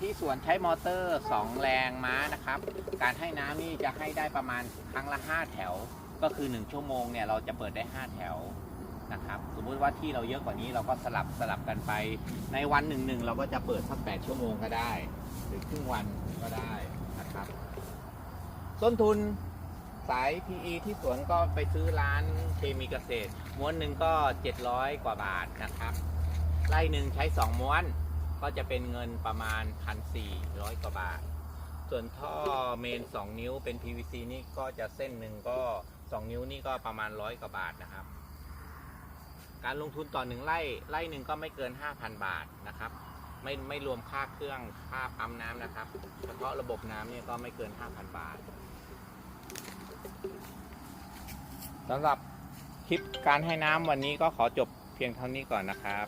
ที่สวนใช้มอเตอร์ 2 แรงม้านะครับ การให้น้ำนี่จะให้ได้ประมาณครั้งละ 5 แถว ก็คือ 1 ชั่วโมงเนี่ยเราจะเปิดได้ 5 แถวนะครับสมมุติว่าที่เราเยอะกว่านี้เราก็สลับสลับกันไป ในวันหนึ่งหนึ่งเราก็จะเปิดสัก8ชั่วโมงก็ได้ หรือครึ่งวันก็ได้นะครับ ต้นทุนสาย PE ที่สวนก็ไปซื้อร้านเคมีเกษตร ม้วนหนึ่งก็ 700 กว่าบาทนะครับไร่หนึ่งใช้ 2 ม้วน ก็จะเป็นเงินประมาณ 1,400 กว่าบาท ส่วนท่อเมน 2 นิ้วเป็น PVC นี่ก็จะเส้นหนึ่งก็ 2 นิ้วนี่ก็ประมาณร้อยกว่าบาทนะครับ การลงทุนต่อหนึ่งไร่ไร่หนึ่งก็ไม่เกิน 5,000 บาทนะครับ ไม่ไม่รวมค่าเครื่องค่าปั๊มน้ำนะครับเฉพาะระบบน้ำเนี่ยก็ไม่เกิน 5,000 บาทสำหรับคลิปการให้น้ำวันนี้ก็ขอจบเพียงเท่านี้ก่อนนะครับ